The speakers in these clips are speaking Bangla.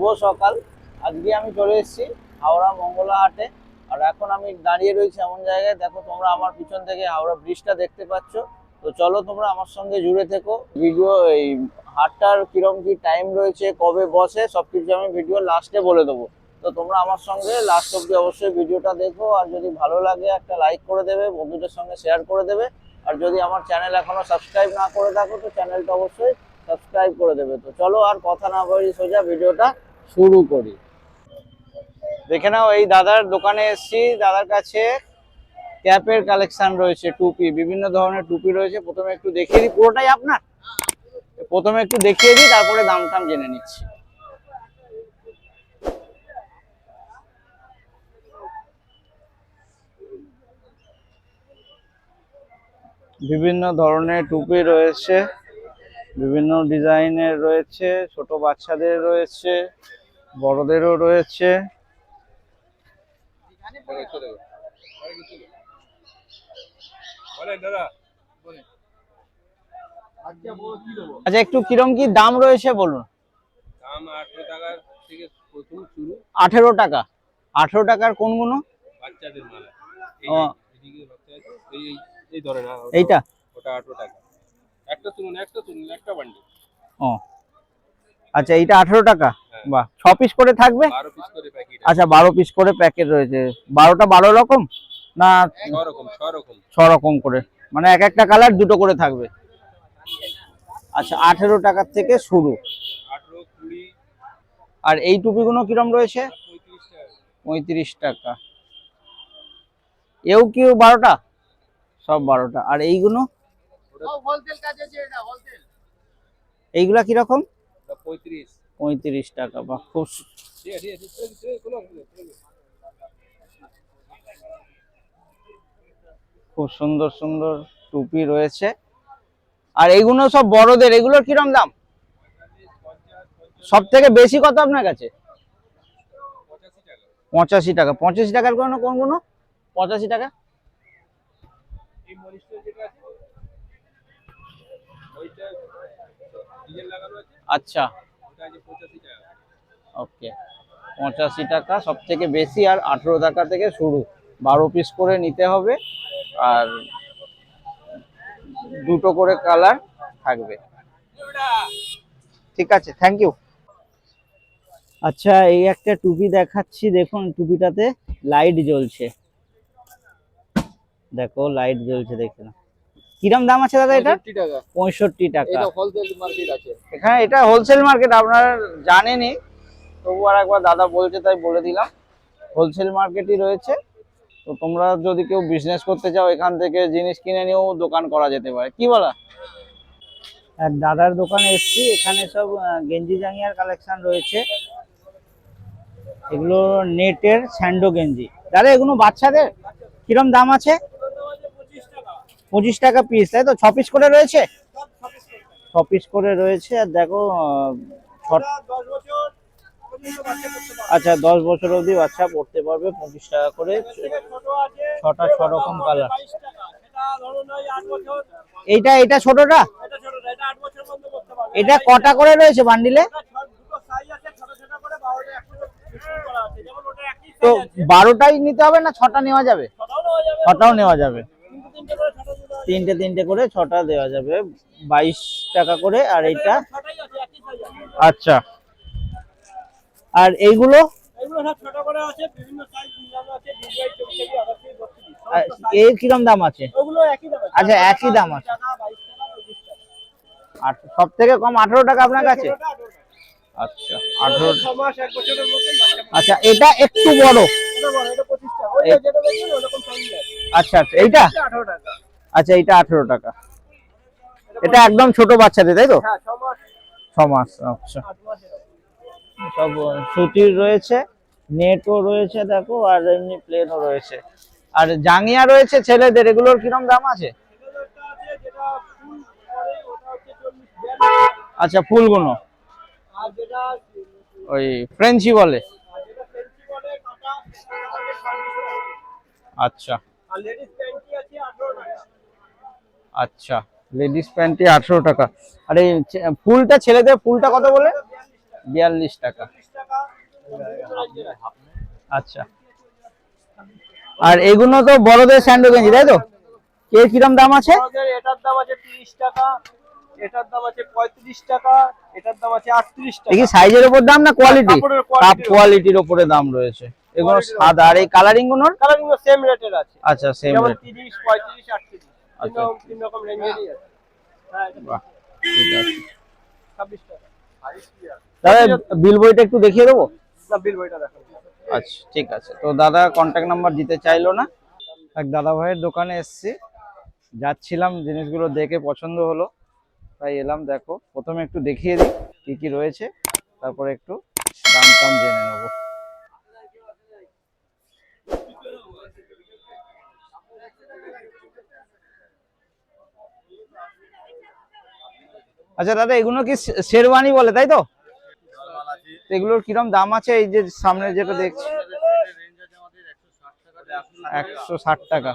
শুভ সকাল। আজকে আমি চলে এসেছি হাওড়া মঙ্গলা হাটে। আর এখন আমি দাঁড়িয়ে রয়েছি এমন জায়গায়। দেখো তোমরা আমার পিছন থেকে হাওড়া ব্রিজটা দেখতে পাচ্ছ। তো চলো তোমরা আমার সঙ্গে জুড়ে থেকো। ভিডিও এই হাটটার কিরম কি টাইম রয়েছে, কবে বসে সব কিছু আমি ভিডিও লাস্টে বলে দেবো। তো তোমরা আমার সঙ্গে লাস্ট অব্দি অবশ্যই ভিডিওটা দেখো। আর যদি ভালো লাগে, একটা লাইক করে দেবে, বন্ধুদের সঙ্গে শেয়ার করে দেবে। আর যদি আমার চ্যানেল এখনও সাবস্ক্রাইব না করে থাকো, তো চ্যানেলটা অবশ্যই সাবস্ক্রাইব করে দেবে। তো চলো আর কথা না বলি সোজা ভিডিওটা শুরু করি। দেখে নাও, এই দাদার দোকানে এসেছি। দাদার কাছে ক্যাপের কালেকশন রয়েছে, টুপি, বিভিন্ন ধরনের টুপি রয়েছে। প্রথমে একটু দেখিয়ে দিই, পুরোটাই আপনার? প্রথমে একটু দেখিয়ে দিই, তারপরে দাম টাম জেনে নিচ্ছি। বিভিন্ন ধরনের টুপি রয়েছে। বিভিন্ন ডিজাইনের রয়েছে ছোট বাচ্চাদের রয়েছে বড়দেরও রয়েছে। আচ্ছা একটু কিরম কি দাম রয়েছে বলুন? দাম আটশো টাকার থেকে প্রথম শুরু। আঠেরো টাকা। আঠেরো টাকার কোনগুলো বাচ্চাদের মালা। এই ও। এদিকে বাচ্চা আছে, এই এই এই ধরে না ওটা- এইটা? ওটা আটশো টাকা। একটা শুনুন একটা শুনুন একটা বান্ডি ও। আচ্ছা এইটা আঠেরো টাকা? হ্যাঁ। বাহ ছ পিস করে থাকবে? আচ্ছা বারো পিস করে প্যাকেট রয়েছে। বারোটা বারো রকম? না ছ রকম করে। মানে এক একটা কালার দুটো করে থাকবে। আচ্ছা আঠেরো টাকার থেকে শুরু। আর এই টুপিগুলো কিরম রয়েছে? পঁয়ত্রিশ টাকা। পঁয়ত্রিশ টাকা। এও কি বারোটা? সব বারোটা। আর এইগুলো? এইগুলা কীরকম? পঁয়ত্রিশ। টাকা বা খুব। খুব সুন্দর সুন্দর টুপি রয়েছে। আর এইগুলো সব বড়দের এগুলোর কিরম দাম? সব থেকে বেশি কত আপনার কাছে? পঁচাশি টাকা। পঁচাশি টাকা পঁচাশি টাকার কোনো? কোনগুলো পঁচাশি টাকা? আচ্ছা। ওকে। পঁচাশি টাকা সব থেকে বেশি আর আঠেরো টাকা থেকে শুরু। বারো পিস করে নিতে হবে আর দুটো করে কালার থাকবে। ঠিক আছে থ্যাংক ইউ আচ্ছা এই একটা টুপি দেখাচ্ছি দেখুন টুপিটাতে লাইট জ্বলছে। দেখো লাইট জ্বলছে দেখে নাও। কিরম দাম আছে দাদা এটা? পঁয়ষট্টি টাকা। পঁয়ষট্টি টাকা। হোলসেল মার্কেট আছে। এখানে এটা হোলসেল মার্কেট আপনারা জানেনই। তবু আর একবার দাদা বলছে তাই বলে দিলাম। হোলসেল মার্কেটই রয়েছে। তো তোমরা যদি কেউ বিজনেস করতে চাও এখান থেকে জিনিস কিনে নিয়েও দোকান করা যেতে পারে। কি বলা? এক দাদার দোকানে এসছি। এখানে সব গেঞ্জি জাঙ্গিয়ার কালেকশন রয়েছে। এগুলো নেটের স্যান্ডো গেঞ্জি। দাদা এগুলো বাচ্চাদের? কিরম দাম আছে? পঁচিশ টাকা পিস তাই তো? ছ পিস করে রয়েছে? ছ পিস করে রয়েছে, আর দেখো আচ্ছা দশ বছর অবধি বাচ্চা পড়তে পারবে, পঁচিশ টাকা করে। ছটা ছ রকম কালার এইটা এটা ছোটটা? এটা কটা করে রয়েছে বান্ডিলে তো বারোটাই নিতে হবে না ছটা নেওয়া যাবে? ছটাও নেওয়া যাবে। তিনটে তিনটে করে ছটা দেওয়া যাবে। বাইশ টাকা করে আর এইটা? আচ্ছা। আর এইগুলো? এর কিরম দাম আছে? আচ্ছা একই দাম আছে। সব থেকে কম আঠারো টাকা আপনার কাছে? আচ্ছা আঠারো আচ্ছা এটা একটু বড়। আচ্ছা আচ্ছা এইটা? আচ্ছা এটা আঠেরো টাকা। এটা একদম ছোট বাচ্চাদের তাই তো? ছ মাস। আচ্ছা। সব সুতির রয়েছে নেটও রয়েছে দেখো আর এমনি প্লেনও রয়েছে। আর জাঙ্গিয়া রয়েছে ছেলেদের এগুলোর কিরম দাম আছে? আচ্ছা ফুলগুলো। ওই ফ্রেঞ্চি বলে। আচ্ছা। আচ্ছা। লেডিস প্যান্টটি আঠেরো টাকা। আর এই ফুলটা ছেলেদের ফুলটা কত বলে? বিয়াল্লিশ টাকা। আচ্ছা। আর এগুলো তো বড়দের স্যান্ডো গেঞ্জি তাই তো? এর কিরম দাম আছে? এটার দাম আছে তিরিশ টাকা এটার দাম আছে পঁয়ত্রিশ টাকা এটার দাম আছে আটত্রিশ টাকা। দেখি সাইজের উপর দাম না কোয়ালিটি উপর। কোয়ালিটির উপরে দাম রয়েছে। এগুলো সাদা। আর এই কালারিংগুলোর কালার সেম রেটের আছে। আচ্ছা সেম যেমন তিরিশ পঁয়ত্রিশ আচ্ছা। তিন রকম রেঞ্জেরই আছে হ্যাঁ বাহ ঠিক আছে। টাকা। দাদা বিল বইটা একটু দেখিয়ে দেবো? না বিল বইটা দেখো আচ্ছা ঠিক আছে। তো দাদা কন্ট্যাক্ট নাম্বার দিতে চাইলো না। এক দাদা ভাইয়ের দোকানে এসেছি। যাচ্ছিলাম জিনিসগুলো দেখে পছন্দ হলো। তাই এলাম দেখো। প্রথমে একটু দেখিয়ে দিই কি কি রয়েছে। তারপরে একটু দাম টাম জেনে নেব। আচ্ছা দাদা, এগুলো কি শেরওয়ানি বলে, তাই তো? এগুলোর কিরম দাম আছে? এই যে সামনে যেটা দেখছি। একশো ষাট টাকা।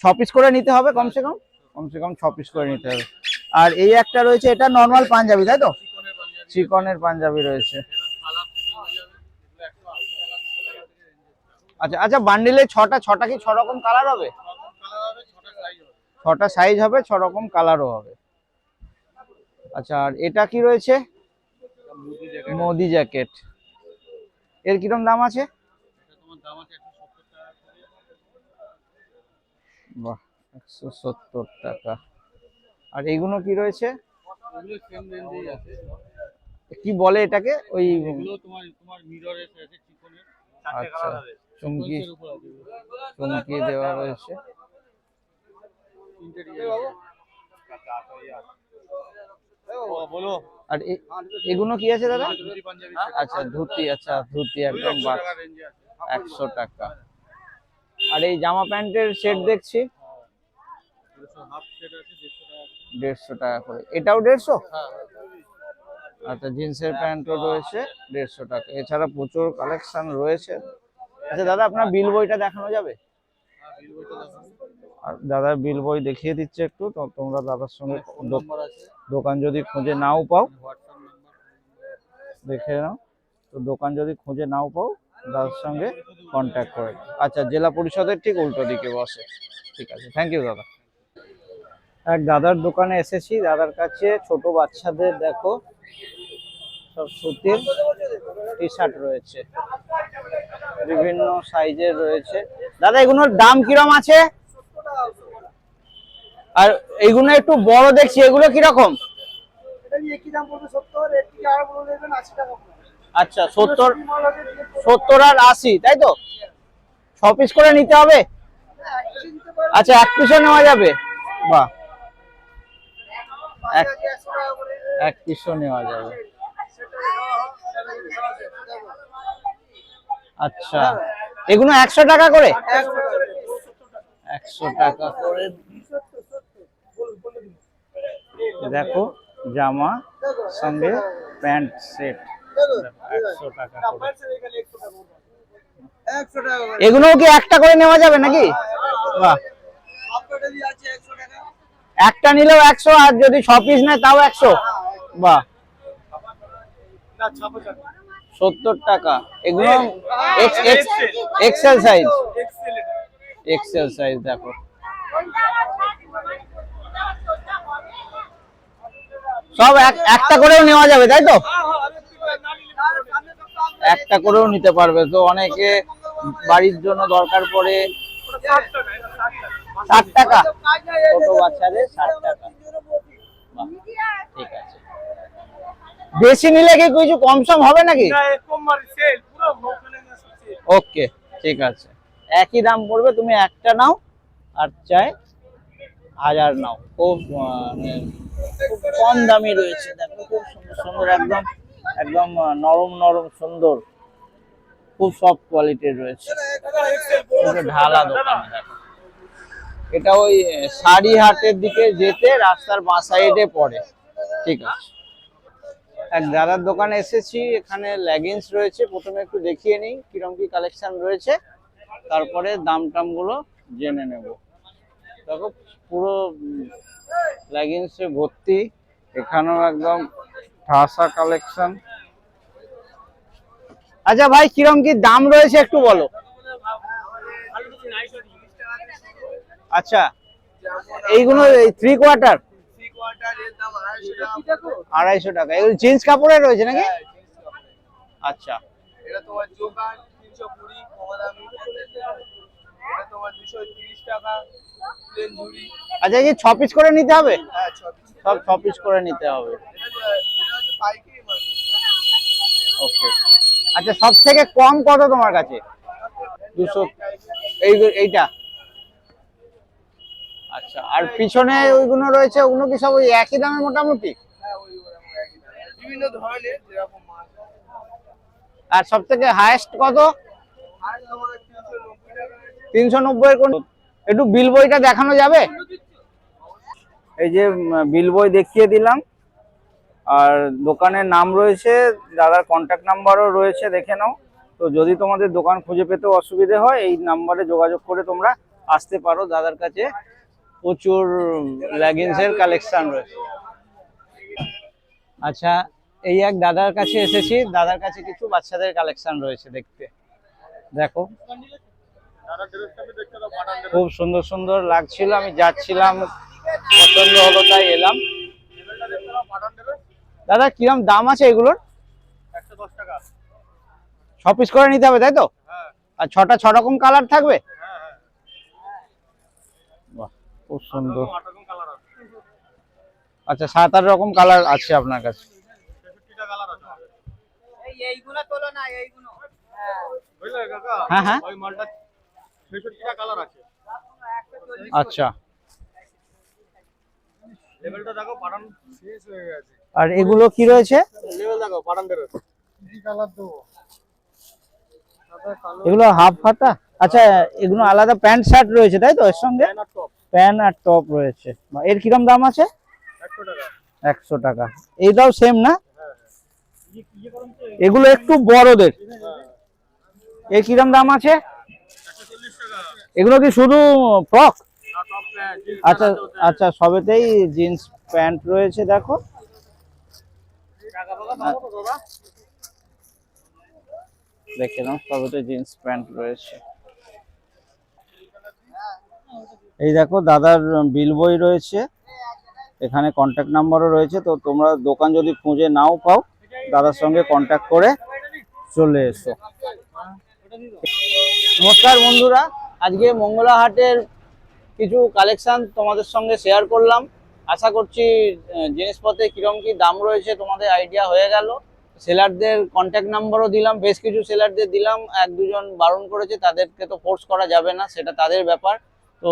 ছ পিস করে নিতে হবে কমসে কম? কমসে কম ছ পিস করে নিতে হবে। আর এই একটা রয়েছে, এটা নর্মাল পাঞ্জাবি, তাই তো? চিকনের পাঞ্জাবি রয়েছে। আচ্ছা আচ্ছা বান্ডিলে ছটা ছটা কি ছ রকম কালার হবে? ছটা সাইজ হবে ছ রকম কালারও হবে। আচ্ছা আর এটা কি রয়েছে? মোদি জ্যাকেট। এর কিরম দাম আছে? বাহ একশো সত্তর টাকা। আর এইগুলো কি রয়েছে? কি বলে এটাকে? ওই আচ্ছা চুমকি চুমকি দেওয়া রয়েছে। আর এগুলো কি আছে দাদা? আচ্ছা ধুতি আচ্ছা ধুতি একদম একশো টাকা আর এই জামা প্যান্টের সেট দেখছি। দেড়শো টাকা করে। এটাও দেড়শো? আচ্ছা জিন্সের প্যান্টও রয়েছে দেড়শো টাকা। এছাড়া প্রচুর কালেকশন রয়েছে। আচ্ছা দাদা আপনার বিল বইটা দেখানো যাবে? আর দাদার বিল বই দেখিয়ে দিচ্ছে একটু তোমরা দাদার সঙ্গে দোকান যদি খুঁজে নাও পাও দেখে নাও। তো দোকান যদি খুঁজে নাও পাও দাদার সঙ্গে কন্ট্যাক্ট করে আচ্ছা জেলা পরিষদের ঠিক উল্টো দিকে বসে। ঠিক আছে থ্যাংক ইউ দাদা। এক দাদার দোকানে এসেছি। দাদার কাছে ছোট বাচ্চাদের দেখো সব সুতির টি শার্ট রয়েছে। বিভিন্ন সাইজের রয়েছে। দাদা এগুলোর দাম কিরম আছে? আর এইগুলো একটু বড় দেখছি এগুলো কীরকম। আচ্ছা সত্তর। সত্তর আর আশি তাই তো ছ পিস করে নিতে হবে হ্যাঁ। আচ্ছা এক পিসও নেওয়া যাবে বাহ এক পিসও নেওয়া যাবে। আচ্ছা এগুলো একশো টাকা করে একশো টাকা করে। দেখো জামা সঙ্গে প্যান্ট সেট একশো টাকা। এগুলোও কি একটা করে নেওয়া যাবে নাকি। একটা নিলেও একশো আর যদি ছ পিস নেয় তাও একশো বাহ। সত্তর টাকা এগুলো এক্সেল সাইজ এক্সেল সাইজ দেখো সব এক- একটা করেও নেওয়া যাবে তাই তো? একটু করেও নিতে পারবে তো অনেকে বাড়ির জন্য দরকার পড়ে ষাট টাকা। ছোট বাচ্চাদের ষাট টাকা। ঠিক আছে। বেশি নিলে কি কিছু কম সম হবে নাকি। ওকে ঠিক আছে। একই দাম পড়বে তুমি একটা নাও আর চাই হাজার নাও। খুব মানে, কম দামি রয়েছে। দেখো খুব সুন্দর সুন্দর একদম একদম নরম নরম সুন্দর খুব সফট কোয়ালিটির রয়েছে। ঢালা দোকান এটা ওই শাড়ি হাটের দিকে যেতে রাস্তার বাঁ সাইডে পড়ে। ঠিক আছে। এক দাদার দোকানে এসেছি এখানে লেগিংস রয়েছে। প্রথমে একটু দেখিয়ে নিই কিরম কি কালেকশন রয়েছে। তারপরে দাম টামগুলো জেনে নেব। দেখো পুরো লেগিংসে ভর্তি এখানেও একদম ঠাসা কালেকশন আচ্ছা ভাই কিরম কি দাম রয়েছে একটু বলো। আচ্ছা এইগুলো থ্রি কোয়ার্টার আড়াইশো টাকা। এগুলো জিন্স কাপড়ের রয়েছে নাকি? আচ্ছা। এটা তোমার জোকার তিনশো কুড়ি আচ্ছা এই ছ পিস করে নিতে হবে? হ্যাঁ সব ছ পিস করে নিতে হবে। ওকে। আচ্ছা সব থেকে কম কত তোমার কাছে? দুশো এই এইটা। আচ্ছা আর পিছনে ওইগুলো রয়েছে ওগুলো কি সব ওই একই দামে মোটামুটি? হ্যাঁ। বিভিন্ন ধরনের যেরকম আর সব থেকে হায়েস্ট কত? আর তোমার তিনশো নব্বই কোন একটু বিল বইটা দেখানো যাবে? এই যে বিল বই দেখিয়ে দিলাম। আর দোকানের নাম রয়েছে, দাদার কন্ট্যাক্ট নাম্বারও রয়েছে, দেখে নাও। তো যদি তোমাদের দোকান খুঁজে পেতে অসুবিধে হয়, এই নাম্বারে যোগাযোগ করে তোমরা আসতে পারো। দাদার কাছে প্রচুর লেগিংসের কালেকশন রয়েছে। আচ্ছা এই এক দাদার কাছে এসেছি। দাদার কাছে কিছু বাচ্চাদের কালেকশন রয়েছে দেখতে। দেখো। খুব সুন্দর সুন্দর লাগছিল আমি যাচ্ছিলাম পছন্দ হলো তাই এলাম। দাদা কিরম দাম আছে এগুলোর? ছ পিস করে নিতে হবে তাই তো? আর ছটা ছ রকম কালার থাকবে? খুব সুন্দর। আচ্ছা সাত আট রকম কালার আছে আপনার কাছে। হ্যাঁ, হ্যাঁ। ওই মালটা ছেষট্টিটা কালার আছে। আচ্ছা। লেভেলটা দেখো পাঠান শেষ হয়ে গেছে। আর এগুলো কি রয়েছে? লেভেল দেখো পাঠান দেবে কি কালার দেবো। এগুলো হাফ হাতা? আচ্ছা এগুলো আলাদা প্যান্ট শার্ট রয়েছে তাই তো এর সঙ্গে? প্যান্ট আর টপ রয়েছে। এর কিরম দাম আছে? একশো টাকা। এইটাও সেম না? হ্যাঁ তো এগুলো একটু বড়দের। এর কিরম দাম আছে? এগুলো কি শুধু ফ্রক আচ্ছা আচ্ছা সবেতেই জিন্স প্যান্ট রয়েছে দেখো। দেখে নাও সবেতে জিন্স প্যান্ট রয়েছে। এই দেখো দাদার বিল বই রয়েছে। এখানে কন্ট্যাক্ট নাম্বারও রয়েছে তো তোমরা দোকান যদি খুঁজে নাও পাও দাদার সঙ্গে কন্ট্যাক্ট করে চলে এসো। নমস্কার বন্ধুরা। আজকে মঙ্গলা হাটের কিছু কালেকশান তোমাদের সঙ্গে শেয়ার করলাম। আশা করছি জিনিসপত্রে কিরম কি দাম রয়েছে তোমাদের আইডিয়া হয়ে গেল। সেলারদের কন্ট্যাক্ট নাম্বারও দিলাম, বেশ কিছু সেলারদের দিলাম, এক দুজন বারণ করেছে, তাদেরকে তো ফোর্স করা যাবে না, সেটা তাদের ব্যাপার। তো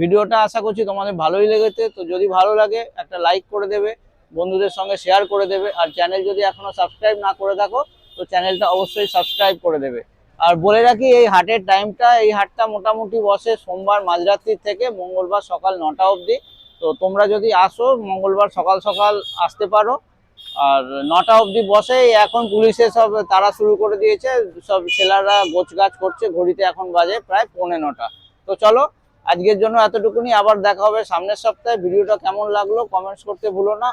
ভিডিওটা আশা করছি তোমাদের ভালোই লেগেছে। তো যদি ভালো লাগে, একটা লাইক করে দেবে, বন্ধুদের সঙ্গে শেয়ার করে দেবে। আর চ্যানেল যদি এখনও সাবস্ক্রাইব না করে থাকো, তো চ্যানেলটা অবশ্যই সাবস্ক্রাইব করে দেবে। আর বলে রাখি, এই হাটের টাইমটা এই হাটটা মোটামুটি বসে সোমবার মাঝরাত্রি থেকে মঙ্গলবার সকাল নটা অবধি। তো তোমরা যদি আসো, মঙ্গলবার সকাল সকাল আসতে পারো। আর নটা অবধি বসে এখন পুলিশে সব তারা শুরু করে দিয়েছে, সব ছেলেরা গোছগাছ করছে, ঘড়িতে এখন বাজে প্রায় পৌনে নটা। তো চলো, আজকের জন্য এতটুকুনি, আবার দেখা হবে সামনের সপ্তাহে। ভিডিওটা কেমন লাগল কমেন্টস করতে ভুলো না।